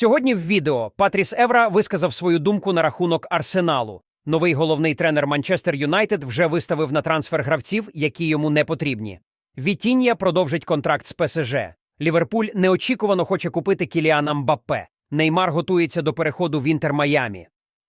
Сьогодні в відео Патріс Евра висказав свою думку на рахунок Арсеналу. Новий головний тренер Манчестер Юнайтед вже виставив на трансфер гравців, які йому не потрібні. Вітінія продовжить контракт з ПСЖ. Ліверпуль неочікувано хоче купити Кіліана Мбаппе. Неймар готується до переходу в Інтер Майамі.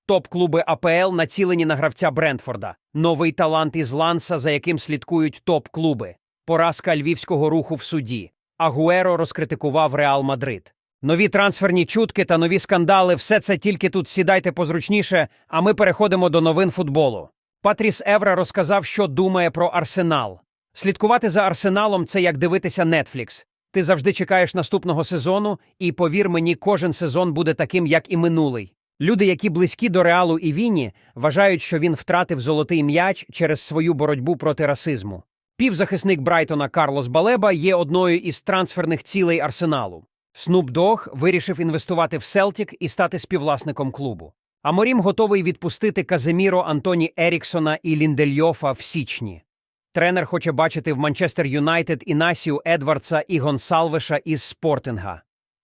Топ-клуби АПЛ націлені на гравця Брентфорда. Новий талант із Ланса, за яким слідкують топ-клуби. Поразка львівського руху в суді. Агуеро розкритикував Реал Мадрид. Нові трансферні чутки та нові скандали все це тільки тут сідайте позручніше, а ми переходимо до новин футболу. Патріс Евра розказав, що думає про Арсенал. Слідкувати за Арсеналом це як дивитися Netflix. Ти завжди чекаєш наступного сезону, і повір мені, кожен сезон буде таким, як і минулий. Люди, які близькі до Реалу і Віні, вважають, що він втратив золотий м'яч через свою боротьбу проти расизму. Півзахисник Брайтона Карлос Балеба є одною із трансферних цілей Арсеналу. Снуп Дог вирішив інвестувати в Селтік і стати співвласником клубу. Аморім готовий відпустити Каземіро Антоні Еріксона і Ліндельйофа в січні. Тренер хоче бачити в Манчестер Юнайтед Інасію Едвардса і Гонсалвеша із Спортинга.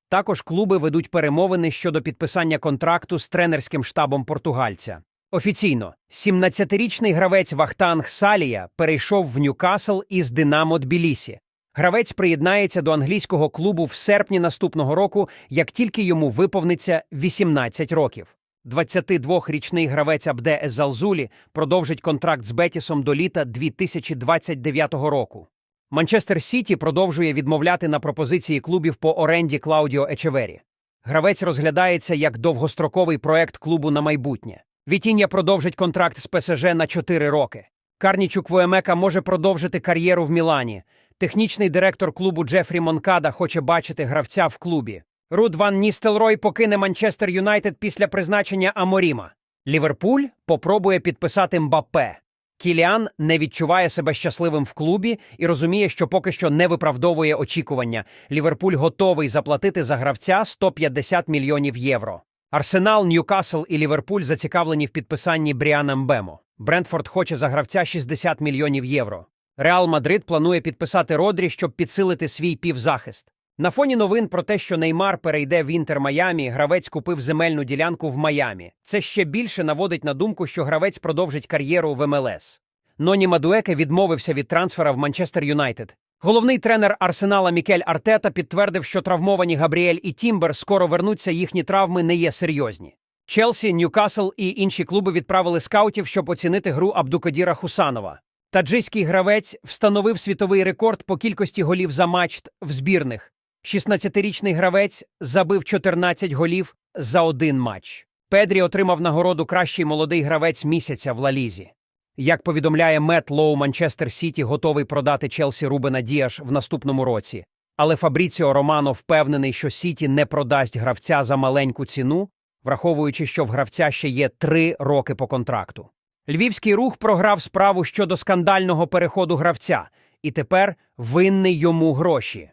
Також клуби ведуть перемовини щодо підписання контракту з тренерським штабом португальця. Офіційно, 17-річний гравець Вахтанг Салія перейшов в Ньюкасл із Динамо Тбілісі. Гравець приєднається до англійського клубу в серпні наступного року, як тільки йому виповниться 18 років. 22-річний гравець Абде Езалзулі продовжить контракт з Бетісом до літа 2029 року. Манчестер Сіті продовжує відмовляти на пропозиції клубів по оренді Клаудіо Ечевері. Гравець розглядається як довгостроковий проект клубу на майбутнє. Вітіння продовжить контракт з ПСЖ на 4 роки. Карнічук Воемека може продовжити кар'єру в Мілані. Технічний директор клубу Джефрі Монкада хоче бачити гравця в клубі. Руд Ван Ністелрой покине Манчестер Юнайтед після призначення Аморіма. Ліверпуль попробує підписати Мбаппе. Кіліан не відчуває себе щасливим в клубі і розуміє, що поки що не виправдовує очікування. Ліверпуль готовий заплатити за гравця 150 мільйонів євро. Арсенал, Ньюкасл і Ліверпуль зацікавлені в підписанні Бріана Мбемо. Брентфорд хоче за гравця 60 мільйонів євро. Реал Мадрид планує підписати Родрі, щоб підсилити свій півзахист. На фоні новин про те, що Неймар перейде в Інтер Майамі, гравець купив земельну ділянку в Майамі. Це ще більше наводить на думку, що гравець продовжить кар'єру в МЛС. Ноні Мадуеке відмовився від трансфера в Манчестер Юнайтед. Головний тренер Арсенала Мікель Артета підтвердив, що травмовані Габріель і Тімбер скоро вернуться, їхні травми не є серйозні. Челсі, Ньюкасл і інші клуби відправили скаутів, щоб оцінити гру Абдукадіра Хусанова. Таджиський гравець встановив світовий рекорд по кількості голів за матч в збірних. 16-річний гравець забив 14 голів за один матч. Педрі отримав нагороду кращий молодий гравець місяця в Лалізі. Як повідомляє Мет Лоу, Манчестер Сіті готовий продати Челсі Рубена Діаш в наступному році. Але Фабріціо Романо впевнений, що Сіті не продасть гравця за маленьку ціну, враховуючи, що в гравця ще є три роки по контракту. Львівський рух програв справу щодо скандального переходу гравця, і тепер винний йому гроші.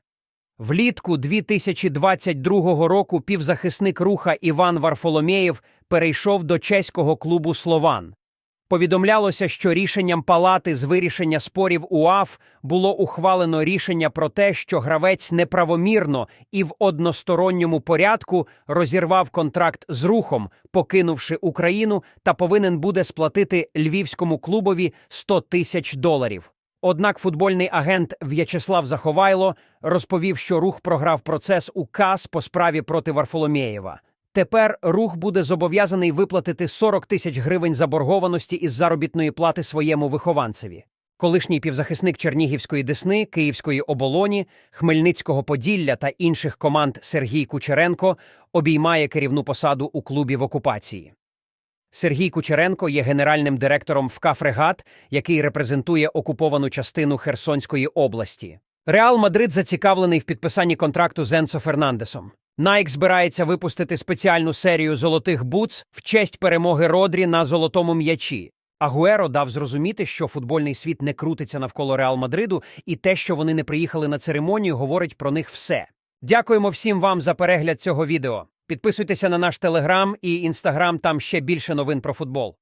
Влітку 2022 року півзахисник руха Іван Варфоломєєв перейшов до чеського клубу Слован. Повідомлялося, що рішенням палати з вирішення спорів УАФ було ухвалено рішення про те, що гравець неправомірно і в односторонньому порядку розірвав контракт з рухом, покинувши Україну, та повинен буде сплатити львівському клубові 100 тисяч доларів. Однак футбольний агент В'ячеслав Заховайло розповів, що рух програв процес у КАС по справі проти Варфоломєєва. Тепер рух буде зобов'язаний виплатити 40 тисяч гривень заборгованості із заробітної плати своєму вихованцеві. Колишній півзахисник Чернігівської Десни, Київської оболоні, Хмельницького Поділля та інших команд Сергій Кучеренко обіймає керівну посаду у клубі в окупації. Сергій Кучеренко є генеральним директором ФК «Фрегат», який репрезентує окуповану частину Херсонської області. Реал Мадрид зацікавлений в підписанні контракту з Енсо Фернандесом. Найк збирається випустити спеціальну серію золотих бутс в честь перемоги Родрі на золотому м'ячі. Агуеро дав зрозуміти, що футбольний світ не крутиться навколо Реал Мадриду, і те, що вони не приїхали на церемонію, говорить про них все. Дякуємо всім вам за перегляд цього відео. Підписуйтеся на наш телеграм і інстаграм, там ще більше новин про футбол.